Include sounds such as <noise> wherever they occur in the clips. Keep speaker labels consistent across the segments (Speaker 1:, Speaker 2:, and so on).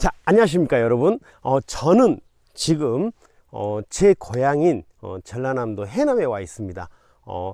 Speaker 1: 자, 안녕하십니까, 여러분. 어, 저는 지금, 어, 제 고향인, 어, 전라남도 해남에 와 있습니다. 어,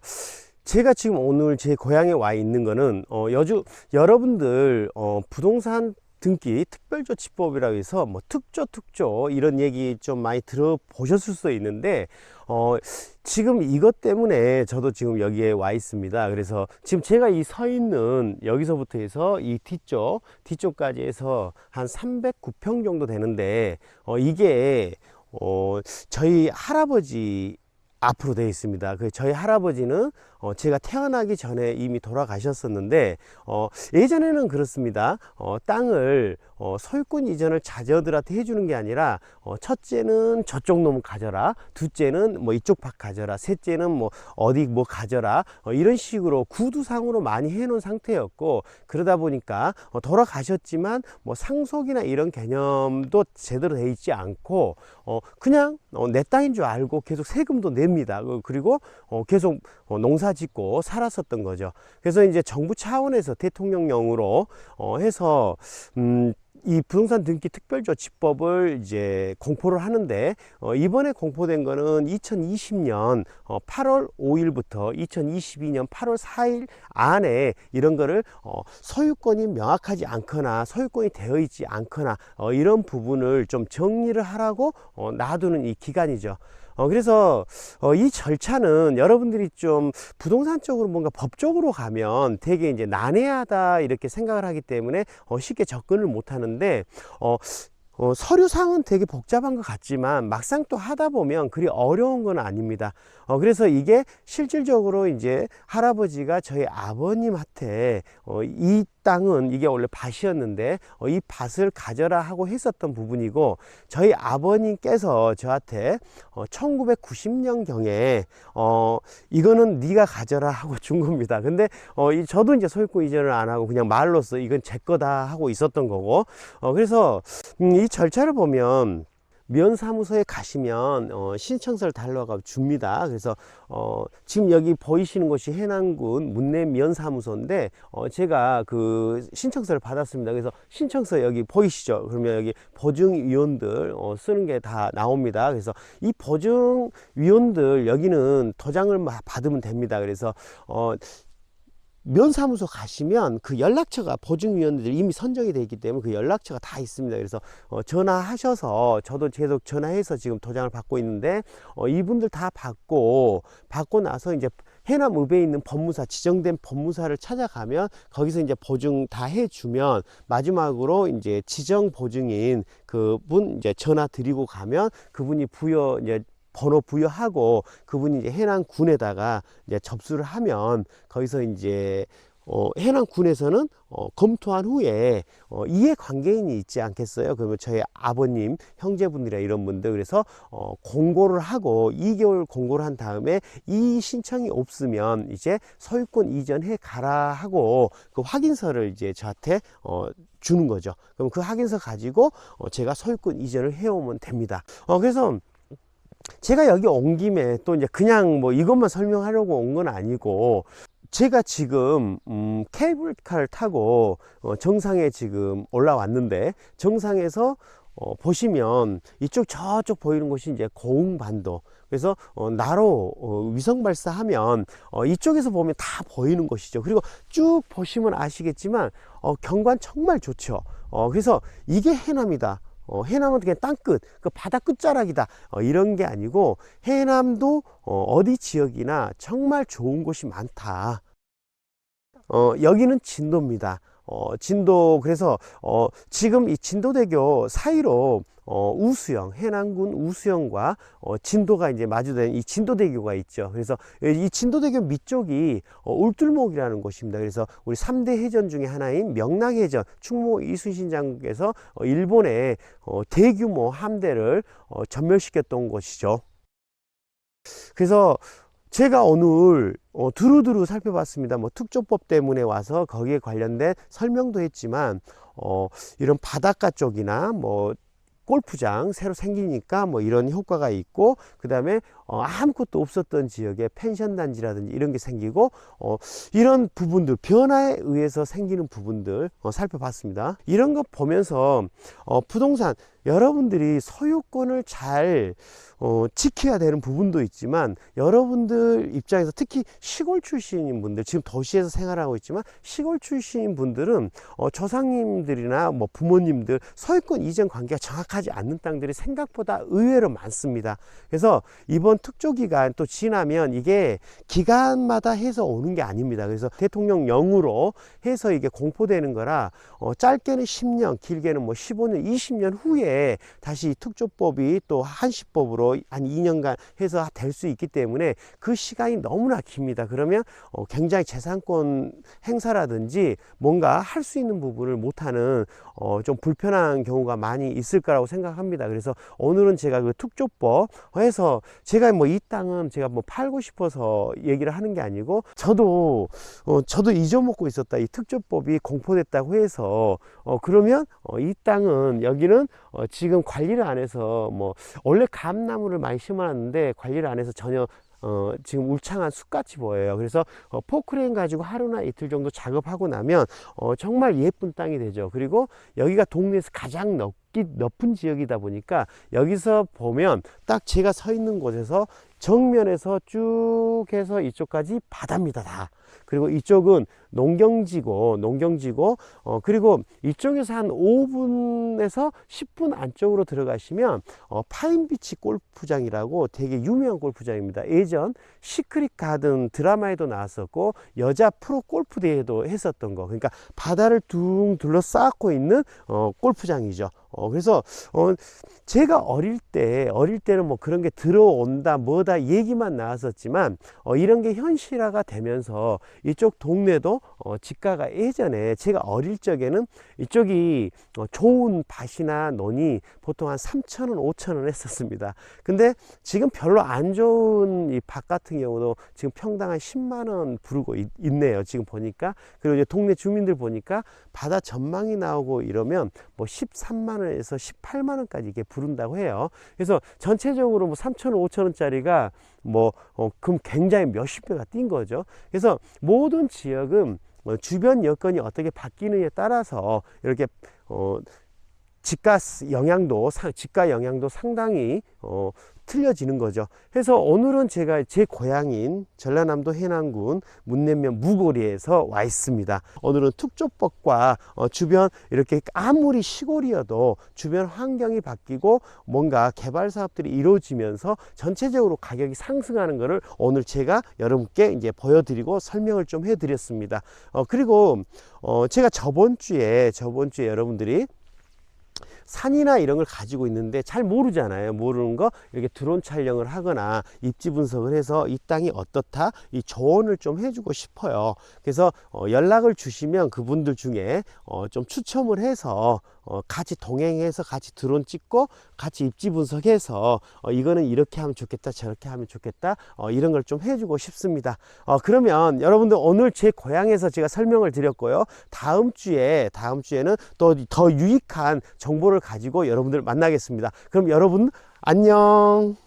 Speaker 1: 제가 지금 오늘 제 고향에 와 있는 거는, 어, 여주, 여러분들, 어, 부동산 등기 특별조치법이라고 해서 뭐 특조 특조 이런 얘기 좀 많이 들어보셨을 수도 있는데 어 지금 이것 때문에 저도 지금 여기에 와 있습니다 그래서 지금 제가 이 서 있는 여기서부터 해서 이 뒤쪽 뒤쪽까지 해서 한 309평 정도 되는데 어 이게 어 저희 할아버지 앞으로 되어 있습니다. 그 저희 할아버지는 어 제가 태어나기 전에 이미 돌아가셨었는데 어 예전에는 그렇습니다. 어 땅을 어 소유권 이전을 자녀들한테 해주는 게 아니라 어 첫째는 저쪽 놈 가져라, 둘째는 뭐 이쪽 밭 가져라, 셋째는 뭐 어디 뭐 가져라 어 이런 식으로 구두상으로 많이 해놓은 상태였고 그러다 보니까 어 돌아가셨지만 뭐 상속이나 이런 개념도 제대로 돼 있지 않고 어 그냥 어 내 땅인 줄 알고 계속 세금도 냅니다. 그- 그리고 어 계속 어 농사 짓고 살았었던 거죠. 그래서 이제 정부 차원에서 대통령령으로 어 해서 음, 이 부동산 등기 특별조치법을 이제 공포를 하는데 어, 이번에 공포된 거는 2020년 어, 8월 5일부터 2022년 8월 4일 안에 이런 거를 어, 소유권이 명확하지 않거나 소유권이 되어 있지 않거나 어, 이런 부분을 좀 정리를 하라고 어, 놔두는 이 기간이죠. 어, 그래서 어, 이 절차는 여러분들이 좀 부동산 쪽으로 뭔가 법적으로 가면 되게 이제 난해하다 이렇게 생각을 하기 때문에 어, 쉽게 접근을 못 하는데 어, 어, 서류상은 되게 복잡한 것 같지만 막상 또 하다 보면 그리 어려운 건 아닙니다. 어, 그래서 이게 실질적으로 이제 할아버지가 저희 아버님한테 어, 이 땅은 이게 원래 밭이었는데 어, 이 밭을 가져라 하고 했었던 부분이고 저희 아버님께서 저한테 어, 1990년 경에 어, 이거는 네가 가져라 하고 <laughs> 준 겁니다. 근데 어, 이, 저도 이제 소유권 이전을 안 하고 그냥 말로써 이건 제 거다 하고 있었던 거고 어, 그래서 음, 이 절차를 보면 면사무소에 가시면 어, 신청서를 달러가 줍니다. 그래서 어, 지금 여기 보이시는 곳이 해남군 문내 면사무소인데 어, 제가 그 신청서를 받았습니다. 그래서 신청서 여기 보이시죠? 그러면 여기 보증위원들 어, 쓰는 게 다 나옵니다. 그래서 이 보증위원들 여기는 도장을 마- 받으면 됩니다. 그래서 어, 면사무소 가시면 그 연락처가 보증위원들 이미 선정이 되어 있기 때문에 그 연락처가 다 있습니다. 그래서 어, 전화하셔서 저도 계속 전화해서 지금 도장을 받고 있는데 어, 이분들 다 받고 받고 나서 이제 해남 읍에 있는 법무사 지정된 법무사를 찾아가면 거기서 이제 보증 다 해주면 마지막으로 이제 지정 보증인 그분 이제 전화 드리고 가면 그분이 부여 이제 번호 부여하고 그분이 이제 해남군에다가 이제 접수를 하면 거기서 이제 어, 해남군에서는 어, 검토한 후에 어, 이해 관계인이 있지 않겠어요? 그러면 저희 아버님, 형제분들이나 이런 분들 그래서 어, 공고를 하고 2개월 공고를 한 다음에 이 신청이 없으면 이제 소유권 이전해 가라 하고 그 확인서를 이제 저한테 어, 주는 거죠. 그럼 그 확인서 가지고 어, 제가 소유권 이전을 해오면 됩니다. 어, 그래서 제가 여기 온 김에 또 이제 그냥 뭐 이것만 설명하려고 온 건 아니고 제가 지금 음, 케이블카를 타고 어, 정상에 지금 올라왔는데 정상에서 어, 보시면 이쪽 저쪽 보이는 곳이 이제 고흥반도. 그래서 어, 나로 어, 위성 발사하면 어, 이쪽에서 보면 다 보이는 곳이죠. 그리고 쭉 보시면 아시겠지만 어, 경관 정말 좋죠. 어, 그래서 이게 해남이다 어, 해남은 그냥 땅끝, 그 바다 끝자락이다. 어, 이런 게 아니고 해남도 어, 어디 지역이나 정말 좋은 곳이 많다. 어, 여기는 진도입니다. 어, 진도 그래서 어, 지금 이 진도대교 사이로 어, 우수영 해남군 우수영과 어, 진도가 이제 마주된 이 진도대교가 있죠. 그래서 이 진도대교 밑쪽이 어, 울들목이라는 곳입니다. 그래서 우리 삼대 해전 중에 하나인 명랑해전 충무 이순신 장군께서 어, 일본의 어, 대규모 함대를 어, 전멸시켰던 곳이죠. 그래서 제가 오늘 어, 두루두루 살펴봤습니다. 뭐 특조법 때문에 와서 거기에 관련된 설명도 했지만 어, 이런 바닷가 쪽이나 뭐 골프장 새로 생기니까 뭐 이런 효과가 있고 그 다음에 어, 아무것도 없었던 지역에 펜션 단지라든지 이런 게 생기고 어, 이런 부분들 변화에 의해서 생기는 부분들 어, 살펴봤습니다. 이런 거 보면서 어, 부동산 여러분들이 소유권을 잘 어, 지켜야 되는 부분도 있지만 여러분들 입장에서 특히 시골 출신인 분들 지금 도시에서 생활하고 있지만 시골 출신인 분들은 어, 조상님들이나 뭐 부모님들 소유권 이전 관계가 정확하지 않는 땅들이 생각보다 의외로 많습니다. 그래서 이번 특조 기간 또 지나면 이게 기간마다 해서 오는 게 아닙니다. 그래서 대통령령으로 해서 이게 공포되는 거라 어, 짧게는 10년, 길게는 뭐 15년, 20년 후에 다시 이 특조법이 또 한시법으로 한 2년간 해서 될 수 있기 때문에 그 시간이 너무나 깁니다. 그러면 어, 굉장히 재산권 행사라든지 뭔가 할 수 있는 부분을 못하는 어, 좀 불편한 경우가 많이 있을 거라고 생각합니다. 그래서 오늘은 제가 그 특조법 해서 제가 뭐 이 땅은 제가 뭐 팔고 싶어서 얘기를 하는 게 아니고 저도 어, 저도 잊어먹고 있었다. 이 특조법이 공포됐다고 해서 어, 그러면 어, 이 땅은 여기는 어, 지금 관리를 안 해서 뭐 원래 감나무를 많이 심어놨는데 관리를 안 해서 전혀 어, 지금 울창한 숲같이 보여요. 그래서 어, 포크레인 가지고 하루나 이틀 정도 작업하고 나면 어, 정말 예쁜 땅이 되죠. 그리고 여기가 동네에서 가장 넓기, 높은 지역이다 보니까 여기서 보면 딱 제가 서 있는 곳에서 정면에서 쭉 해서 이쪽까지 바다입니다. 다. 그리고 이쪽은 농경지고 농경지고 어 그리고 이쪽에서 한 5분에서 10분 안쪽으로 들어가시면 어 파인비치 골프장이라고 되게 유명한 골프장입니다. 예전 시크릿 가든 드라마에도 나왔었고 여자 프로 골프 대회도 했었던 거. 그러니까 바다를 둥 둘러싸고 있는 어 골프장이죠. 어 그래서 어 제가 어릴 때 어릴 때는 뭐 그런 게 들어온다 뭐다 얘기만 나왔었지만 어 이런 게 현실화가 되면서 이쪽 동네도 어, 집가가 예전에 제가 어릴 적에는 이쪽이 어, 좋은 밭이나 논이 보통 한 3천원, 5천원 했었습니다. 근데 지금 별로 안 좋은 이 밭 같은 경우도 지금 평당 한 10만원 부르고 있, 있네요. 지금 보니까. 그리고 이제 동네 주민들 보니까 바다 전망이 나오고 이러면 뭐 13만원 에서 18만 원까지 이게 부른다고 해요. 그래서 전체적으로 뭐 3천 원, 5천 원짜리가 뭐, 어, 그럼 굉장히 몇십 배가 뛴 거죠. 그래서 모든 지역은 어, 주변 여건이 어떻게 바뀌느냐에 따라서 이렇게 어, 집가 영향도 사- 집가 영향도 상당히 어, 틀려지는 거죠. 그래서 오늘은 제가 제 고향인 전라남도 해남군 문내면 무고리에서 와 있습니다. 오늘은 특조법과 어, 주변 이렇게 아무리 시골이어도 주변 환경이 바뀌고 뭔가 개발 사업들이 이루어지면서 전체적으로 가격이 상승하는 것을 오늘 제가 여러분께 이제 보여드리고 설명을 좀 해드렸습니다. 어, 그리고 어, 제가 저번 주에 저번 주에 여러분들이 산이나 이런 걸 가지고 있는데 잘 모르잖아요. 모르는 거 이렇게 드론 촬영을 하거나 입지 분석을 해서 이 땅이 어떻다 이 조언을 좀 해주고 싶어요. 그래서 어, 연락을 주시면 그분들 중에 어, 좀 추첨을 해서 어, 같이 동행해서 같이 드론 찍고 같이 입지 분석해서 어, 이거는 이렇게 하면 좋겠다 저렇게 하면 좋겠다 어, 이런 걸 좀 해주고 싶습니다. 어, 그러면 여러분들 오늘 제 고향에서 제가 설명을 드렸고요. 다음 주에 다음 주에는 또 더 유익한 정보를 가지고 여러분들 만나겠습니다. 그럼 여러분 안녕.